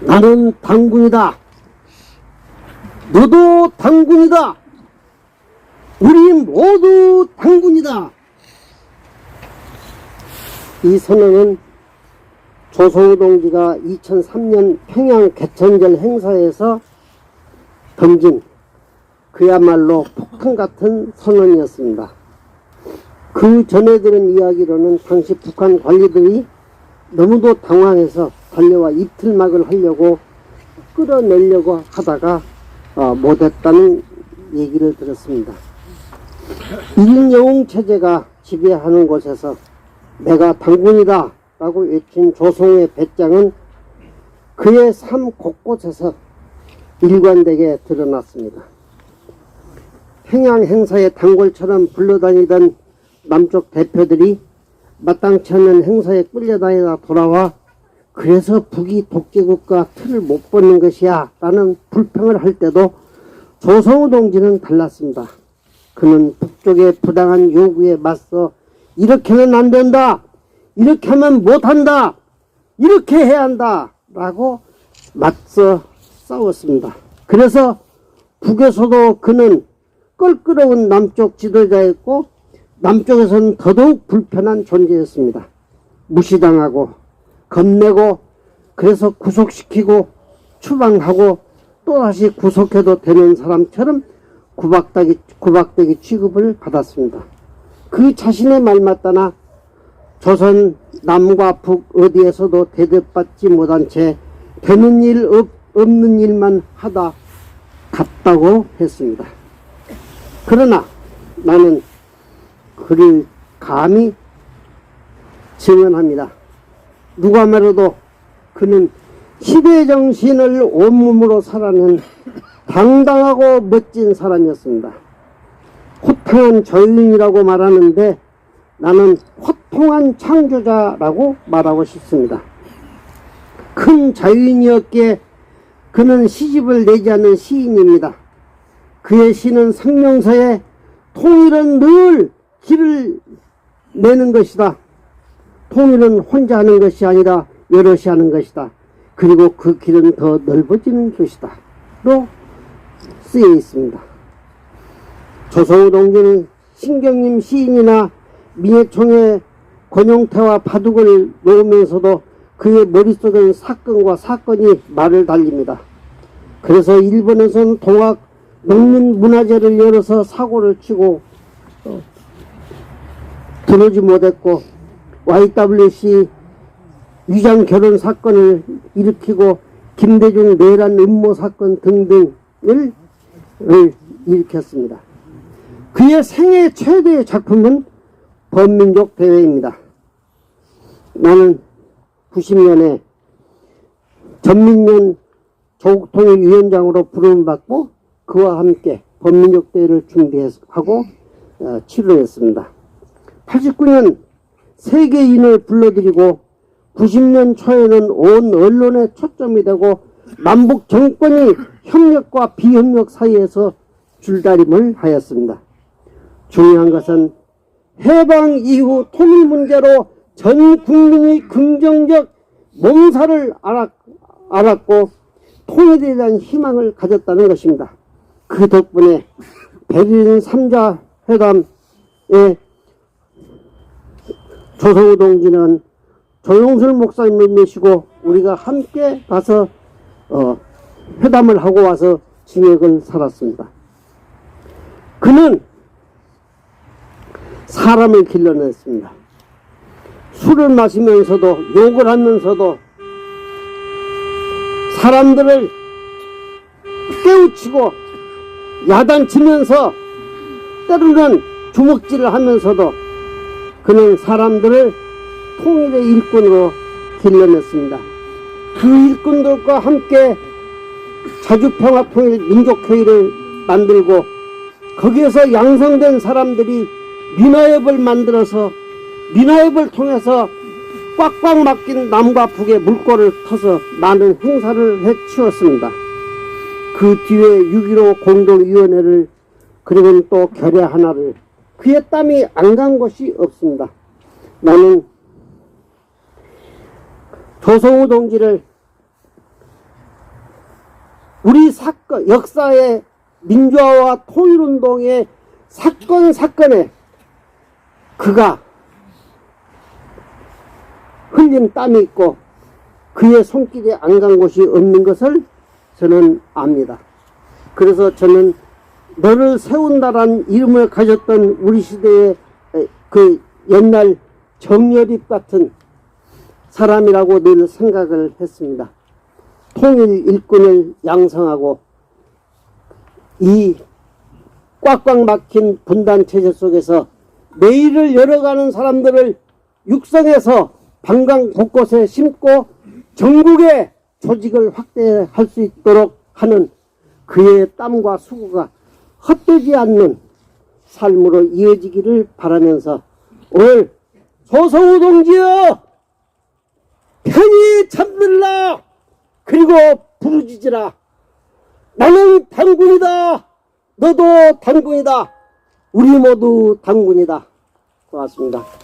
나는 당군이다. 너도 당군이다. 우리 모두 당군이다. 이 선언은 조성우 동지가 2003년 평양 개천절 행사에서 던진 그야말로 폭탄 같은 선언이었습니다. 그 전에 들은 이야기로는 당시 북한 관리들이 너무도 당황해서 달려와 입틀막을 하려고 끌어내려고 하다가 어, 못했다는 얘기를 들었습니다. 일영웅 체제가 지배하는 곳에서 내가 당군이다 라고 외친 조성의 배짱은 그의 삶 곳곳에서 일관되게 드러났습니다. 평양 행사에 단골처럼 불러다니던 남쪽 대표들이 마땅치 않은 행사에 끌려다니다 돌아와 그래서 북이 독재국가 틀을 못 벗는 것이야 라는 불평을 할 때도 조성우 동지는 달랐습니다. 그는 북쪽의 부당한 요구에 맞서 이렇게는 안 된다. 이렇게 하면 못한다. 이렇게 해야 한다. 라고 맞서 싸웠습니다. 그래서 북에서도 그는 껄끄러운 남쪽 지도자였고 남쪽에서는 더더욱 불편한 존재였습니다. 무시당하고 겁내고 그래서 구속시키고 추방하고 또다시 구속해도 되는 사람처럼 구박되기, 구박되기 취급을 받았습니다. 그 자신의 말 맞다나 조선 남과 북 어디에서도 대접받지 못한 채 되는 일 없, 없는 일만 하다 갔다고 했습니다. 그러나 나는 그를 감히 증언합니다. 누가 말해도 그는 시대 정신을 온몸으로 살아낸 당당하고 멋진 사람이었습니다. 호탕한 저인이라고 말하는데 나는 호통한 창조자라고 말하고 싶습니다. 큰 자유인이었기에 그는 시집을 내지 않는 시인입니다. 그의 시는 성명서에 통일은 늘 길을 내는 것이다. 통일은 혼자 하는 것이 아니라 여럿이 하는 것이다. 그리고 그 길은 더 넓어지는 것이다. 로 쓰여 있습니다. 조성우 동지는 신경님 시인이나 민해총의 권용태와 바둑을 놓으면서도 그의 머릿속에는 사건과 사건이 말을 달립니다. 그래서 일본에서는 동학 농민 문화재를 열어서 사고를 치고 어, 들어오지 못했고 YWC 위장 결혼 사건을 일으키고 김대중 내란 음모 사건 등등을 을 일으켰습니다. 그의 생애 최대의 작품은 범민족 대회입니다. 나는 90년에 전민년 조국통일위원장으로 부름받고 그와 함께 범민족 대회를 준비하고 어, 치료했습니다. 89년 세계인을 불러들이고 90년 초에는 온 언론의 초점이 되고 남북 정권이 협력과 비협력 사이에서 줄다림을 하였습니다. 중요한 것은 해방 이후 통일 문제로 전 국민이 긍정적 알았, 알았고 통일에 대한 희망을 가졌다는 것입니다. 그 덕분에 베를린 3자 회담에 조성우 동지는 조용술 목사님을 모시고 우리가 함께 가서 어, 회담을 하고 와서 징역을 살았습니다. 그는 사람을 길러냈습니다. 술을 마시면서도 욕을 하면서도 사람들을 깨우치고 야단치면서 때로는 주먹질을 하면서도 그는 사람들을 통일의 일꾼으로 길러냈습니다. 그 일꾼들과 함께 자주평화통일 민족회의를 만들고 거기에서 양성된 사람들이 민화협을 만들어서 민화협을 통해서 꽉꽉 막힌 남과 북의 물꼬를 터서 많은 행사를 해치웠습니다. 그 뒤에 6.15 공동위원회를 그리고 또 결의 하나를 그의 땀이 안간 곳이 없습니다. 나는 조성우 동지를 우리 사건, 역사의 민주화와 통일운동의 사건, 사건에 그가 흘린 땀이 있고 그의 손길이 안 간 곳이 없는 것을 저는 압니다. 그래서 저는 너를 세운다란 이름을 가졌던 우리 시대의 에, 그 옛날 정열입 같은 사람이라고 늘 생각을 했습니다. 통일 일꾼을 양성하고 이 꽉꽉 막힌 분단 체제 속에서 내일을 열어가는 사람들을 육성해서 방광 곳곳에 심고 전국의 조직을 확대할 수 있도록 하는 그의 땀과 수고가 헛되지 않는 삶으로 이어지기를 바라면서 오늘 소성우 동지여 편히 잠들라 그리고 부르짖으라. 나는 당군이다. 너도 당군이다. 우리 모두 당군이다. 고맙습니다